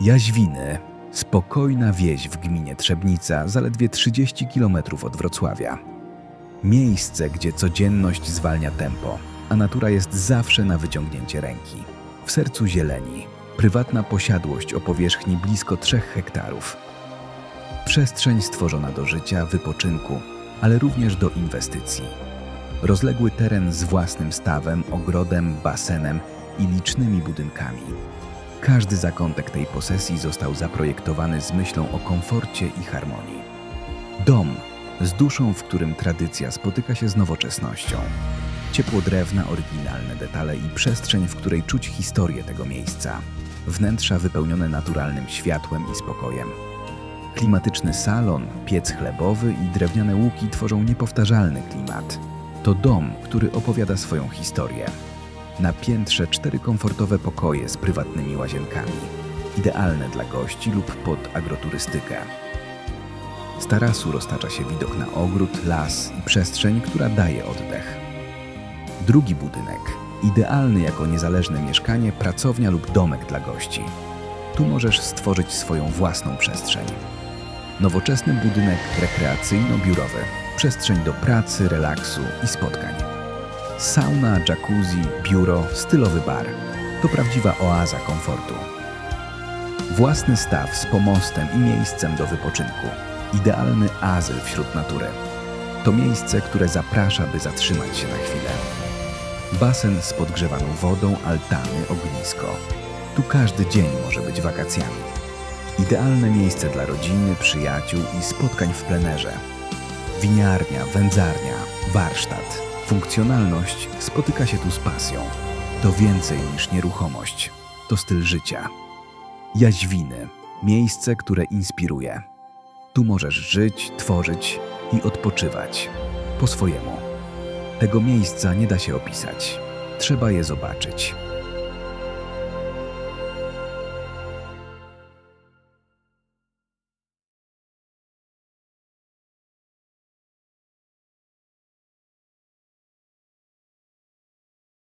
Jaźwiny. Spokojna wieś w gminie Trzebnica, zaledwie 30 km od Wrocławia. Miejsce, gdzie codzienność zwalnia tempo, a natura jest zawsze na wyciągnięcie ręki. W sercu zieleni, prywatna posiadłość o powierzchni blisko 3 hektarów. Przestrzeń stworzona do życia, wypoczynku, ale również do inwestycji. Rozległy teren z własnym stawem, ogrodem, basenem i licznymi budynkami. Każdy zakątek tej posesji został zaprojektowany z myślą o komforcie i harmonii. Dom z duszą, w którym tradycja spotyka się z nowoczesnością. Ciepło drewna, oryginalne detale i przestrzeń, w której czuć historię tego miejsca. Wnętrza wypełnione naturalnym światłem i spokojem. Klimatyczny salon, piec chlebowy i drewniane łuki tworzą niepowtarzalny klimat. To dom, który opowiada swoją historię. Na piętrze cztery komfortowe pokoje z prywatnymi łazienkami, idealne dla gości lub pod agroturystykę. Z tarasu roztacza się widok na ogród, las i przestrzeń, która daje oddech. Drugi budynek, idealny jako niezależne mieszkanie, pracownia lub domek dla gości. Tu możesz stworzyć swoją własną przestrzeń. Nowoczesny budynek rekreacyjno-biurowy, przestrzeń do pracy, relaksu i spotkań. Sauna, jacuzzi, biuro, stylowy bar. To prawdziwa oaza komfortu. Własny staw z pomostem i miejscem do wypoczynku. Idealny azyl wśród natury. To miejsce, które zaprasza, by zatrzymać się na chwilę. Basen z podgrzewaną wodą, altany, ognisko. Tu każdy dzień może być wakacjami. Idealne miejsce dla rodziny, przyjaciół i spotkań w plenerze. Winiarnia, wędzarnia, warsztat. Funkcjonalność spotyka się tu z pasją. To więcej niż nieruchomość. To styl życia. Jaźwiny. Miejsce, które inspiruje. Tu możesz żyć, tworzyć i odpoczywać. Po swojemu. Tego miejsca nie da się opisać. Trzeba je zobaczyć.